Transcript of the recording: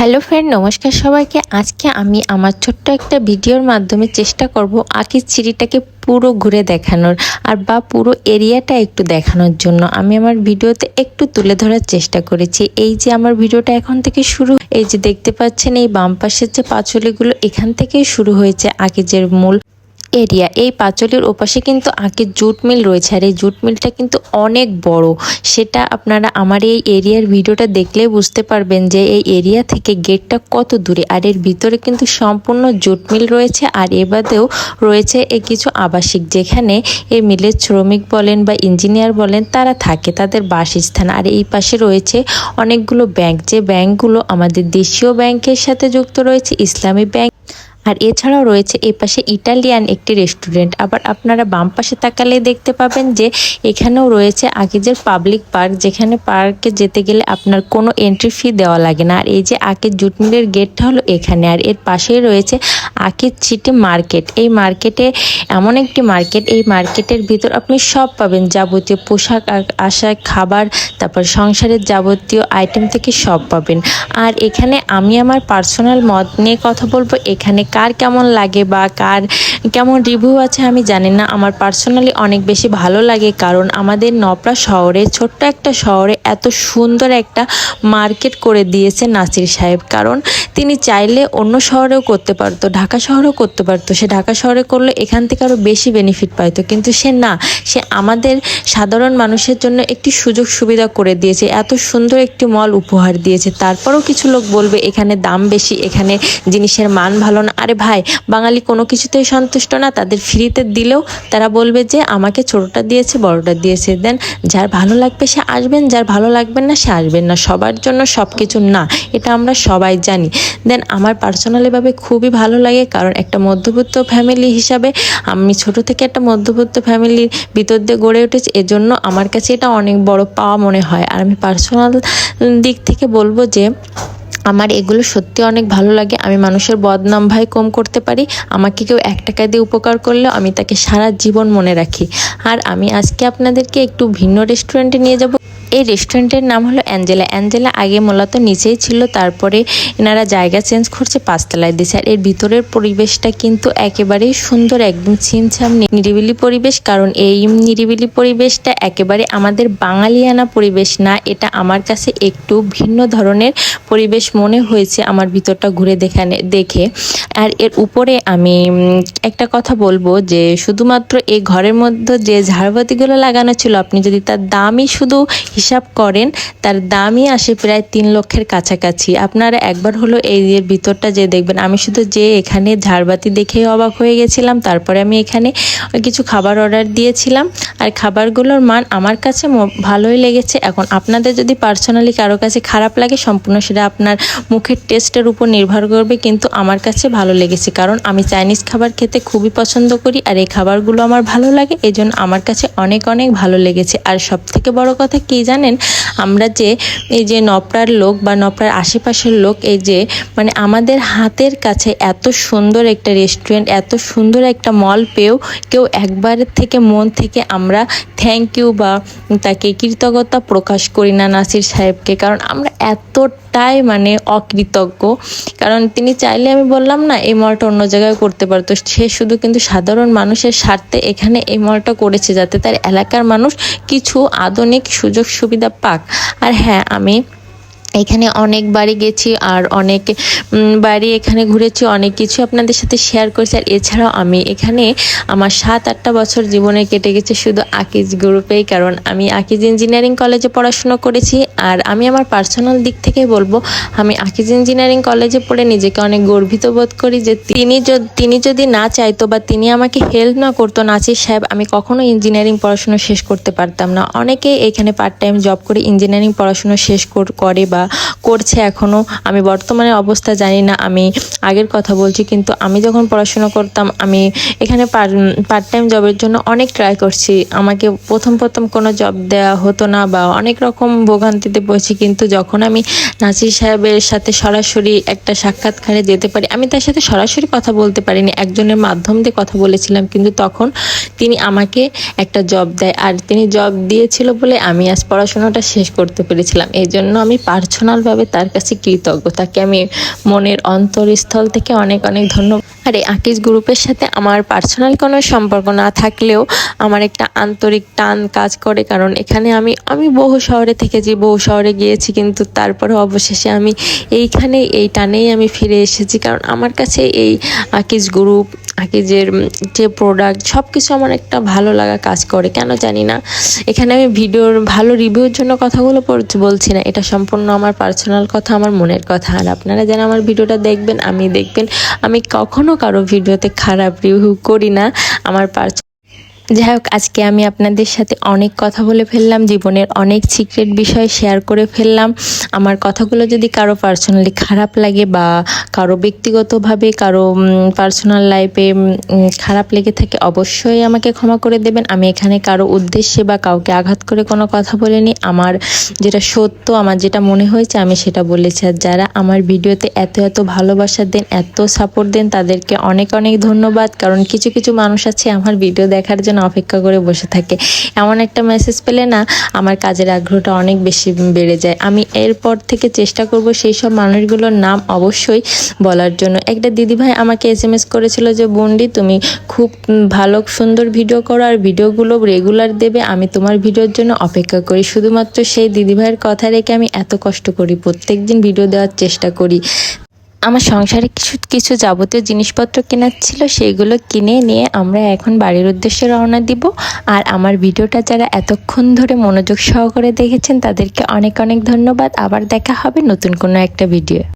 Hello friend, নমস্কার সবাইকে। আজকে আমি আমার ছোট্ট একটা ভিডিওর মাধ্যমে চেষ্টা করব আঁকির চিড়িটাকে পুরো ঘুরে দেখানোর আর বা পুরো এরিয়াটা একটু দেখানোর জন্য। আমি আমার ভিডিওতে একটু তুলে ধরার চেষ্টা করেছি। এই যে আমার ভিডিওটা এখন থেকে শুরু, এই যে দেখতে পাচ্ছেন এই বাম পাশের যে পাঁচলিগুলো এখান থেকেই শুরু হয়েছে আঁকিজের মূল এরিয়া। এই পাঁচলের ওপাশে কিন্তু আগে জুট মিল রয়েছে আর এই জুট মিলটা কিন্তু অনেক বড়। সেটা আপনারা আমার এই এরিয়ার ভিডিওটা দেখলেই বুঝতে পারবেন যে এই এরিয়া থেকে গেটটা কত দূরে। আর এর ভিতরে কিন্তু সম্পূর্ণ জুট মিল রয়েছে আর এ বাদেও রয়েছে এ কিছু আবাসিক যেখানে এই মিলের শ্রমিক বলেন বা ইঞ্জিনিয়ার বলেন তারা থাকে, তাদের বাসস্থান। আর এই পাশে রয়েছে অনেকগুলো ব্যাংক। যে ব্যাংকগুলো আমাদের দেশীয় ব্যাংকের সাথে যুক্ত রয়েছে, ইসলামী ব্যাংক আর এছাড়াও রয়েছে এই পাশে ইটালিয়ান একটি রেস্টুরেন্ট। আবার আপনারা বাম পাশে তাকালে দেখতে পাবেন যে এখানেও রয়েছে আকিজের পাবলিক পার্ক, যেখানে পার্কে যেতে গেলে আপনার কোনো এন্ট্রি ফি দেওয়া লাগে না। আর এই যে আকির জুট মিলের গেটটা হলো এখানে, আর এর পাশেই রয়েছে আকির সিটি মার্কেট এই মার্কেটে এমন একটি মার্কেট এই মার্কেটের ভিতর আপনি সব পাবেন, যাবতীয় পোশাক আশাক খাবার, তারপর সংসারের যাবতীয় আইটেম থেকে সব পাবেন। আর এখানে আমি আমার পার্সোনাল মত নিয়ে কথা বলব, এখানে কার কেমন লাগে বা কার কেমন রিভিউ আছে আমি জানি না। আমার পার্সোনালি অনেক বেশি ভালো লাগে কারণ আমাদের নপড়া শহরে, ছোট্ট একটা শহরে এত সুন্দর একটা মার্কেট করে দিয়েছে নাসির সাহেব। কারণ তিনি চাইলে অন্য শহরেও করতে পারতো, ঢাকা শহরেও করতে পারতো। সে ঢাকা শহরে করলে এখান থেকে আরও বেশি বেনিফিট পাইতো। কিন্তু সে না, সে আমাদের সাধারণ মানুষের জন্য একটি সুযোগ সুবিধা করে দিয়েছে। এত সুন্দর একটি মল উপহার দিয়েছে। তারপরেও কিছু লোক বলবে, এখানে দাম বেশি, এখানে জিনিসের মান ভালো না। আরে ভাই, বাঙালি কোনো কিছুতেই সন্তুষ্ট না, তাদের ফ্রিতে দিলেও তারা বলবে যে আমাকে ছোটোটা দিয়েছে, বড়টা দিয়েছে। দেন যার ভালো লাগবে সে আসবেন, যার ভালো লাগবে না সে আসবেন না। সবার জন্য সব কিছু না, এটা আমরা সবাই জানি। দেন আমার পার্সোনালিভাবে খুবই ভালো লাগে, কারণ একটা মধ্যবিত্ত ফ্যামিলি হিসাবে আমি ছোট থেকে একটা মধ্যবিত্ত ফ্যামিলির ভিতর দিয়ে গড়ে উঠেছি, এজন্য আমার কাছে এটা অনেক বড় পাওয়া মনে হয়। আর আমি পার্সোনাল দিক থেকে বলব যে আমার এগুলো সত্যি অনেক ভালো লাগে। আমি মানুষের বদনাম ভাই কম করতে পারি। আমাকে কেউ এক টাকা দিয়ে উপকার করলেও আমি তাকে সারা জীবন মনে রাখি। আর আমি আজকে আপনাদেরকে একটু ভিন্ন রেস্টুরেন্টে নিয়ে যাব। এই রেস্টুরেন্টের নাম হলো অ্যাঞ্জেলা। অ্যাঞ্জেলা আগে মূলত নিচেই ছিল, তারপরে এনারা জায়গা চেঞ্জ করছে, পাঁচতলায় দিয়েছে। আর এর ভিতরের পরিবেশটা কিন্তু একেবারেই সুন্দর, একদম ছিমছাম, নিরিবিলি পরিবেশ। কারণ এই নিরিবিলি পরিবেশটা একেবারে আমাদের বাঙালিয়ানা পরিবেশ না, এটা আমার কাছে একটু ভিন্ন ধরনের পরিবেশ মনে হয়েছে আমার ভিতরটা ঘুরে দেখানে, দেখে। আর এর উপরে আমি একটা কথা বলব যে, শুধুমাত্র এই ঘরের মধ্যে যে ঝাড়বাতিগুলো লাগানো ছিল, আপনি যদি তার দামই শুধু হিসাব করেন, তার দামই আসে প্রায় তিন লক্ষের কাছাকাছি। আপনারা একবার হলো এই ভিতরটা যে দেখবেন, আমি শুধু যে এখানে ঝাড়বাতি দেখেই অবাক হয়ে গেছিলাম, তারপরে আমি এখানে কিছু খাবার অর্ডার দিয়েছিলাম, আর খাবারগুলোর মান আমার কাছে ভালোই লেগেছে। এখন আপনাদের যদি পার্সোনালি কারও কাছে খারাপ লাগে, সম্পূর্ণ সেটা আপনার মুখের টেস্টের উপর নির্ভর করবে, কিন্তু আমার কাছে ভালো লেগেছে। কারণ আমি চাইনিজ খাবার খেতে খুবই পছন্দ করি, আর এই খাবারগুলো আমার ভালো লাগে এই জন্য আমার কাছে অনেক অনেক ভালো লেগেছে। আর সব থেকে বড় কথা, কি জানেন? আমরা যে এই যে নপড়ার লোক বা নপড়ার আশেপাশের লোক, এই যে মানে আমাদের হাতের কাছে এত সুন্দর একটা রেস্টুরেন্ট এত সুন্দর একটা মল পেয়েও কেউ একবারের থেকে মন থেকে আমরা থ্যাংক ইউ বা তাকে কৃতজ্ঞতা প্রকাশ করি না নাসির সাহেবকে। কারণ আমরা এতটাই মানে অকৃতজ্ঞ। কারণ তিনি চাইলে আমি বললাম না, এই মলটা অন্য জায়গায় করতে পারতো। সে শুধু কিন্তু সাধারণ মানুষের স্বার্থে এখানে এই মলটা করেছে যাতে তার এলাকার মানুষ কিছু আধুনিক সুযোগ সুবিধা পাক। আর হ্যাঁ আমি এখানে অনেক বাড়ি গেছি আর অনেক বাড়ি এখানে ঘুরেছি, অনেক কিছু আপনাদের সাথে শেয়ার করেছি। আর এছাড়াও আমি এখানে আমার সাত, আটটা বছর জীবনে কেটে গেছে শুধু আকিজ গ্রুপেই, কারণ আমি আকিজ ইঞ্জিনিয়ারিং কলেজে পড়াশুনো করেছি। আর আমি আমার পার্সোনাল দিক থেকে বলব, আমি আকিজ ইঞ্জিনিয়ারিং কলেজে পড়ে নিজেকে অনেক গর্বিত বোধ করি যে তিনি তিনি যদি না চাইতো বা তিনি আমাকে হেল্প না করতো নাচির সাহেব, আমি কখনো ইঞ্জিনিয়ারিং পড়াশুনো শেষ করতে পারতাম না। অনেকে এখানে পার্ট টাইম জব করে ইঞ্জিনিয়ারিং পড়াশুনো শেষ কর- করে বা করছে এখনও আমি বর্তমানে অবস্থা জানি না, আমি আগের কথা বলছি, কিন্তু আমি যখন পড়াশোনা করতাম, আমি এখানে পার্ট টাইম জবের জন্য অনেক ট্রাই করছি, আমাকে প্রথম প্রথম কোনো জব দেওয়া হতো না বা অনেক রকম ভোগান্তিতে পড়েছি, কিন্তু যখন আমি নাসির সাহেবের সাথে সরাসরি একটা সাক্ষাৎকারে যেতে পারি, আমি তার সাথে সরাসরি কথা বলতে পারিনি, একজনের মাধ্যম দিয়ে কথা বলেছিলাম, কিন্তু তখন তিনি আমাকে একটা জব দেয়। আর তিনি জব দিয়েছিল বলে আমি আজ পড়াশোনাটা শেষ করতে পেরেছিলাম। এই জন্য আমি পার্সোনালভাবে তার কাছে কৃতজ্ঞ। তাকে আমি মনের অন্তরস্থল থেকে অনেক অনেক ধন্যবাদ। আর এই আকিজ গ্রুপের সাথে আমার পার্সোনাল কোনো সম্পর্ক না থাকলেও আমার একটা আন্তরিক টান কাজ করে। কারণ এখানে আমি আমি বহু শহরে থেকেছি, বহু শহরে গিয়েছি, কিন্তু তারপরে অবশেষে আমি এইখানে এই টানেই আমি ফিরে এসেছি। কারণ আমার কাছে এই আকিজ গ্রুপ আকিজের যে প্রোডাক্ট সব কিছু আমার একটা ভালো লাগা কাজ করে। কেন জানি না? এখানে আমি ভিডিওর ভালো রিভিউর জন্য কথাগুলো বলছি না। এটা সম্পূর্ণ আমার পার্সোনাল কথা, আমার মনের কথা। আর আপনারা যেন আমার ভিডিওটা দেখবেন, আমি দেখবেন, আমি কখনো কারও ভিডিওতে খারাপ রিভিউ করি না। আমার পার্স যাই হোক আজকে আমি আপনাদের সাথে অনেক কথা বলে ফেললাম, জীবনের অনেক সিক্রেট বিষয় শেয়ার করে ফেললাম। আমার কথাগুলো যদি কারও পার্সোনালি খারাপ লাগে বা কারও ব্যক্তিগতভাবে কারও পার্সোনাল লাইফে খারাপ লেগে থাকে, অবশ্যই আমাকে ক্ষমা করে দেবেন। আমি এখানে কারও উদ্দেশ্যে বা কাউকে আঘাত করে কোনো কথা বলিনি। আমার যেটা সত্য, আমার যেটা মনে হয়েছে, আমি সেটা বলেছি। আর যারা আমার ভিডিওতে এত এত ভালোবাসা দেন, এত সাপোর্ট দেন, তাদেরকে অনেক অনেক ধন্যবাদ। কারণ কিছু কিছু মানুষ আছে আমার ভিডিও দেখার জন্য অপেক্ষা করে বসে থাকে। এমন একটা মেসেজ পেলে না, আমার কাজের আগ্রহটা অনেক বেশি বেড়ে যায়। আমি এরপর থেকে চেষ্টা করব সেই সব মানুষগুলোর নাম অবশ্যই বলার জন্য। একটা দিদিভাই আমাকে এস এম এস করেছিল যে, বন্ডি, তুমি খুব ভালো, সুন্দর ভিডিও করো আর ভিডিওগুলো রেগুলার দেবে। আমি তোমার ভিডিওর জন্য অপেক্ষা করি। শুধুমাত্র সেই দিদিভাইয়ের কথা রেখে আমি এত কষ্ট করি। প্রত্যেক দিন ভিডিও দেওয়ার চেষ্টা করি। আমার সংসারে কিছু কিছু যাবতীয় জিনিসপত্র কেনার ছিল সেইগুলো কিনে নিয়ে আমরা এখন বাড়ির উদ্দেশ্যে রওনা দিব। আর আমার ভিডিওটা যারা এতক্ষণ ধরে মনোযোগ সহকারে দেখেছেন, তাদেরকে অনেক অনেক ধন্যবাদ। আবার দেখা হবে নতুন কোনো একটা ভিডিও